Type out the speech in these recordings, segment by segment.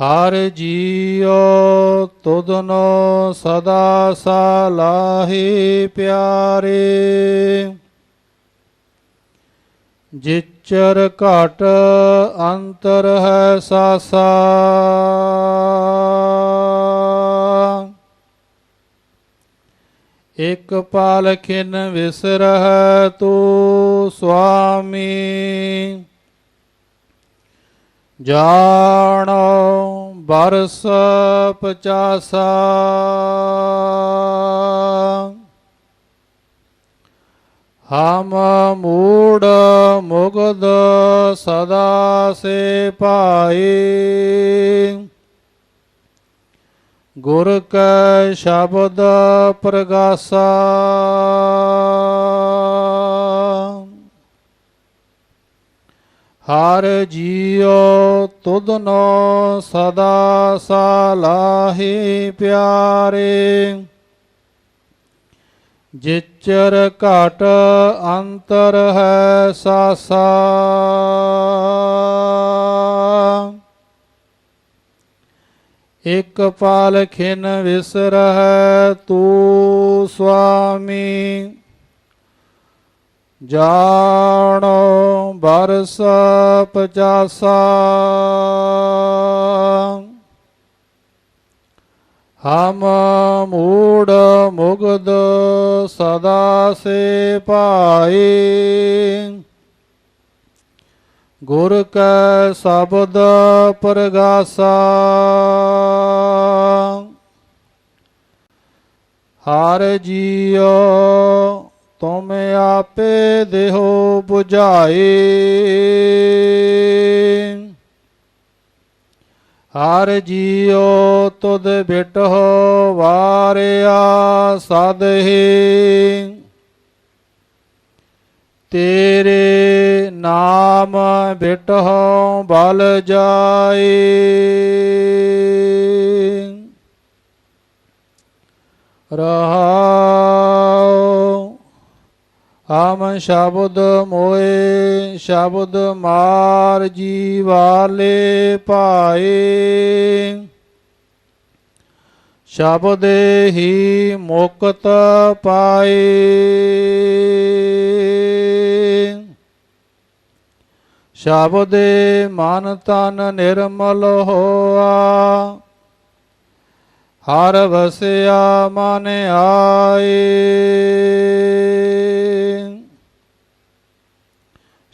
ਹਰ ਜੀਉ ਤੁਧਨੋ ਸਦਾ ਸਲਾਹੀ ਪਿਆਰੇ। ਜਿਚਰ ਘਟ ਅੰਤਰ ਹੈ ਸਾਸਾ। ਇਕ ਪਾਲਖਿਨ ਵਿਸਰਹ ਤੂ ਸੁਆਮੀ। ਜਾਣੋ ਬਰਸ ਪਚਾਸਾ ਹਮ ਮੂੜ ਮੁਗਦ ਸਦਾ ਸੇ ਪਾਏ ਗੁਰ ਕੈ ਸ਼ਬਦ ਪ੍ਰਗਾਸਾ। ਹਰ ਜੀਉ ਤੁਧਨੋ ਸਦਾ ਸਲਾਹੀ ਪਿਆਰੇ। ਜਿਚਰ ਘਟ ਅੰਤਰ ਹੈ ਸਾਸਾ। ਇਕ ਪਾਲਖਿਨ ਵਿਸਰਹ ਤੂ ਸੁਆਮੀ। ਜਾਣੋ ਬਰਸ ਪਚਾਸਾ। ਹਮ ਮੂੜ ਮੁਗਦ ਸਦਾ ਸੇ ਪਾਏ ਗੁਰ ਕੈ ਸ਼ਬਦ ਪ੍ਰਗਾਸਾ। ਹਰ ਜੀਉ ਤੁਮ ਆਪੇ ਦੇਹੋ 부ਝਾਏ ਹਰ ਜੀਉ ਤੁਧ ਬਿਟਹੁ ਵਾਰਿਆ ਸਦਹੀ ਤੇਰੇ ਨਾਮ ਬਿਟਹੁ ਬਲ ਜਾਏ ਰਹਾਉ ਹਮ ਸ਼ਬਦ ਮੋਏ, ਸ਼ਬਦ ਮਾਰ ਜੀ ਵਾਲੇ ਪਾਏ ਸ਼ਬਦ ਹੀ ਮੁਕਤ ਪਾਏ। ਸ਼ਬਦ ਮਨ ਤਨ ਨਿਰਮਲ ਹੋਆ। ਹਰ ਵਸਿਆ ਮਨ ਆਏ।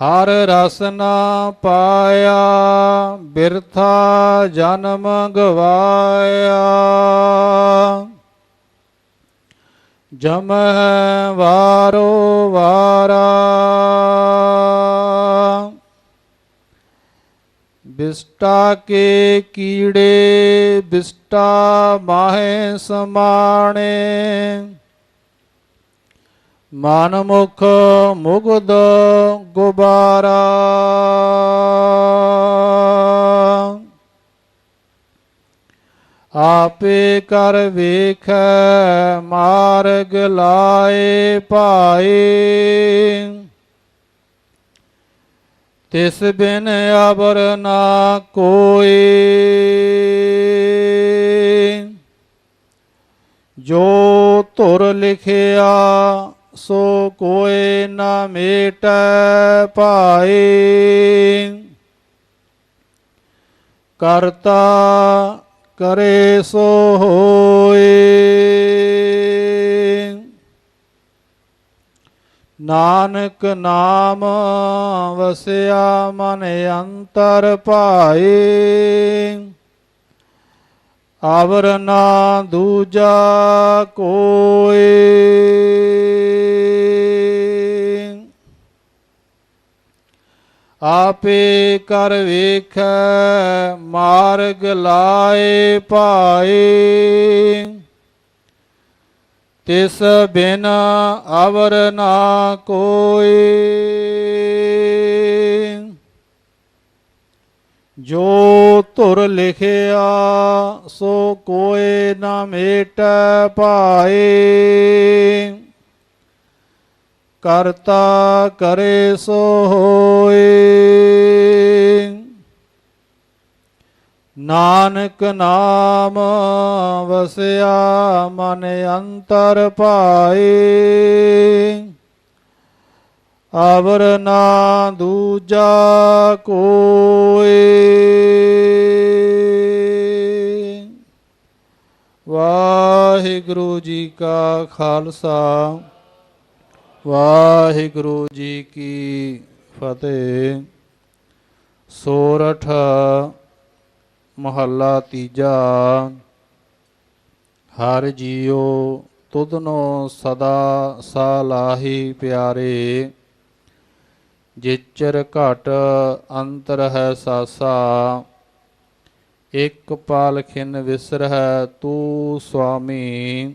ਹਰ ਰਸ ਨਾ ਪਾਇਆ, ਬਿਰਥਾ ਜਨਮ ਗਵਾਇਆ। ਜਮ ਵਾਰੋ ਵਾਰਾ। ਬਿਸਟਾ ਕੇ ਕੀੜੇ, ਬਿਸਟਾ ਮਾਹੇ ਸਮਾਣੇ। ਮਨ ਮੁਖ ਮੁਗਦ ਗੁਬਾਰਾ। ਆਪੇ ਕਰ ਵੇਖ, ਮਾਰਗ ਲਾਏ ਭਾਏ। ਤਿਸ ਬਿਨ ਅਬਰ ਨਾ ਕੋਈ ਜੋ ਧੁਰ ਲਿਖਿਆ ਸੋ ਕੋਏ ਨਾ ਮੇਟੈ ਪਾਏ ਕਰਤਾ ਕਰੇ ਸੋ ਹੋਏ ਨਾਨਕ ਨਾਮ ਵਸਿਆ ਮਨ ਅੰਤਰ ਭਾਏ ਆਵਰ ਨਾ ਦੂਜਾ ਕੋਏ ਆਪੇ ਕਰ ਵੇਖ, ਮਾਰਗ ਲਾਏ ਪਾਏ ਤਿਸ ਬਿਨ ਅਵਰ ਨਾ ਕੋਏ। ਜੋ ਧੁਰ ਲਿਖਿਆ, ਸੋ ਕੋਏ ਨਾ ਮੇਟ ਪਾਏ ਕਰਤਾ ਕਰੇ ਸੋ ਹੋਏ। ਨਾਨਕ ਨਾਮ ਵਸਿਆ ਮਨ ਅੰਤਰ ਪਾਏ ਅਵਰ ਨਾ ਦੂਜਾ ਕੋਏ। ਵਾਹਿਗੁਰੂ ਜੀ ਕਾ ਖਾਲਸਾ। ਵਾਹਿਗੁਰੂ ਜੀ ਕੀ ਫਤਿਹ। ਸੋਰਠ, ਮਹੱਲਾ ਤੀਜਾ। ਹਰ ਜੀਉ ਤੁਧਨੋ ਸਦਾ ਸਾਲਾਹੀ ਪਿਆਰੇ। ਜਿਚਰ ਘਟ ਅੰਤਰ ਹੈ ਸਾਸਾ। ਇਕ ਪਾਲ ਖਿਨ ਵਿਸਰਹਿ ਤੂ ਸੁਆਮੀ